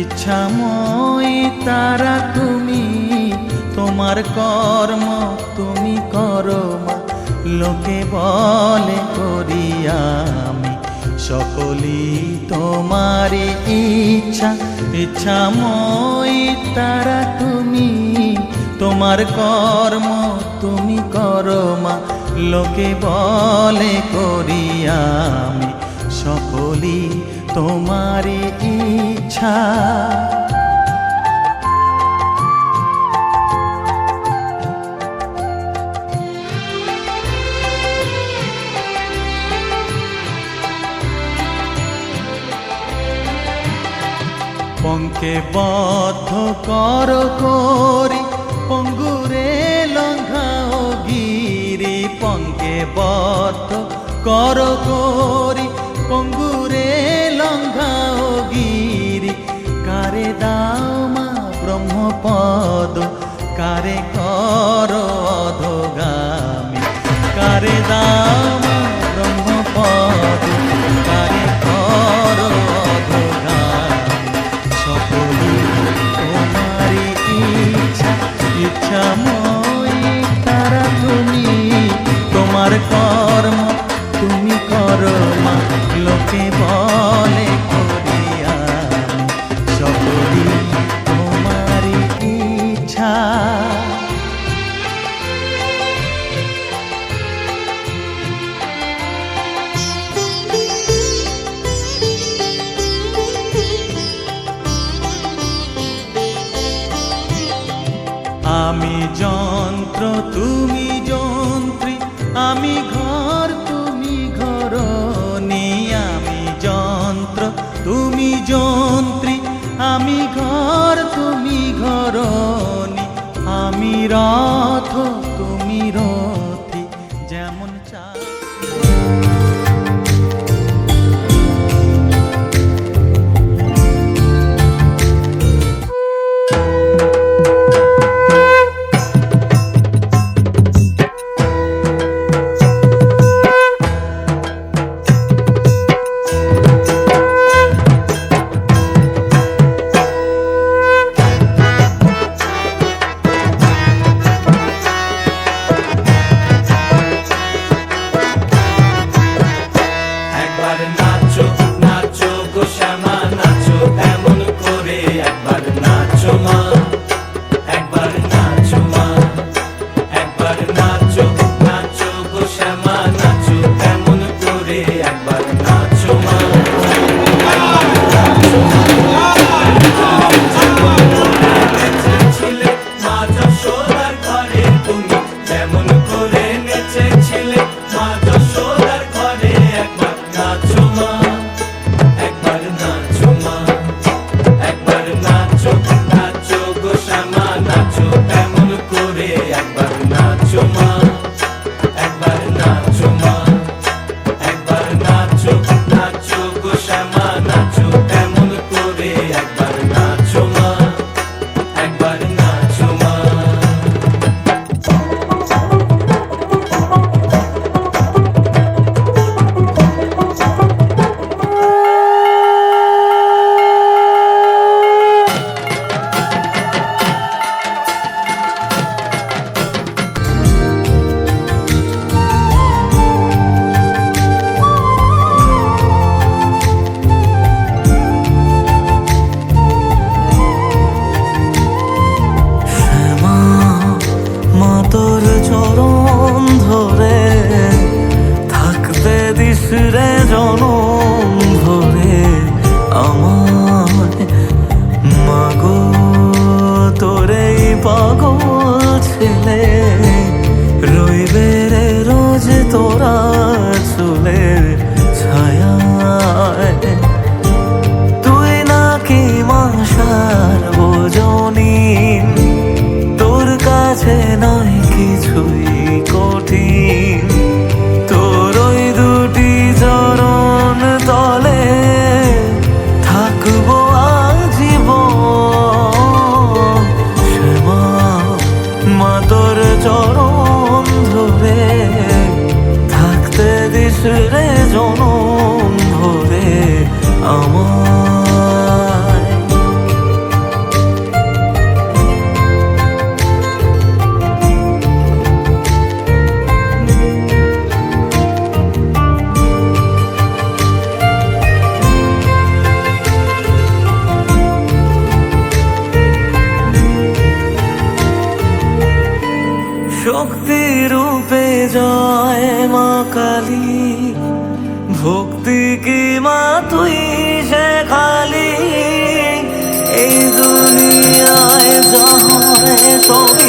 ইচ্ছাময় তারা তুমি, তোমার কর্ম তুমি করো মা। লোকে বলে করি আমি, সকলই তোমারই ইচ্ছা। ইচ্ছাময় তারা তুমি, তোমার কর্ম তুমি করো মা। লোকে বলে করি আমি, সকলই তোমারই ইচ্ছা। পঙ্কে বদ্ধ কর করি পঙ্গুরে লঙ্ঘাও গিরি। পঙ্কে বদ্ধ কর করি পঙ্গুরে তোমার কর্ম তুমি করো মা। লোকে বলে আমি যন্ত্র তুমি আমি ঘর তুমি ঘরনি আমি যন্ত্র তুমি যন্ত্রী। আমি ঘর তুমি ঘরনি আমি রথ শ্যামা নাচো এমন করে in. কালী ভক্তি কি মা তুই সে খালি? এই দুনিয়ায় জহরে সবই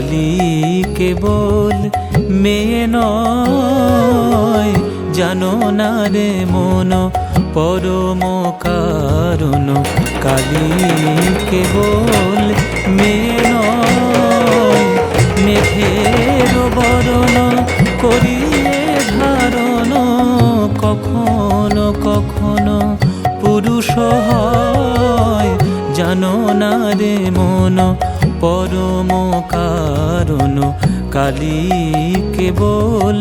কালী কেবল মেয়ে নয়, জানো না রে মন, পরম কারণ। কালী কেবল মেয়ে নয়, মেঘের বরণ করিয়ে ধারণ। কখনো কখনো পুরুষ হয়, জানো না রে মন পরম কারণ কালী কেবল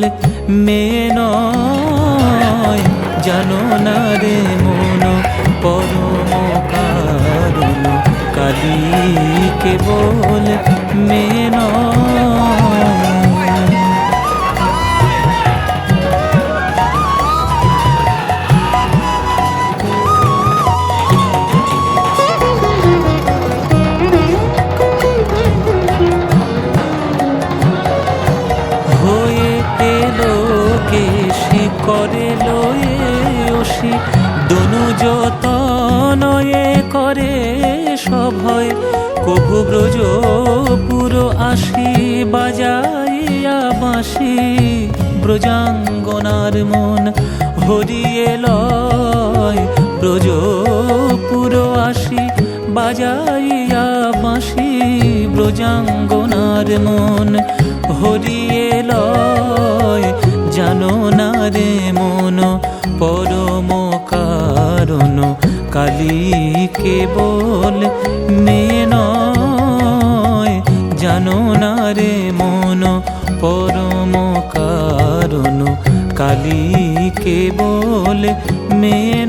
মেয়ে নয় জানো না রে মন পরম কারণ কালী কেবল মেয়ে ব্রজ পুরো আসি, বাজাইয়া বাঁশি। ব্রজাঙ্গনার মন হরিয়ে লয়। ব্রজ পুরো আসি, বাজাইয়া বাঁশি। ব্রজাঙ্গনার মন হরিয়ে লয়। জানো না রে মন, পরম কারণ। কালী কেবল মেয়ে জানো না রে মন পরম কারণ। কালী কেবল মেয়ে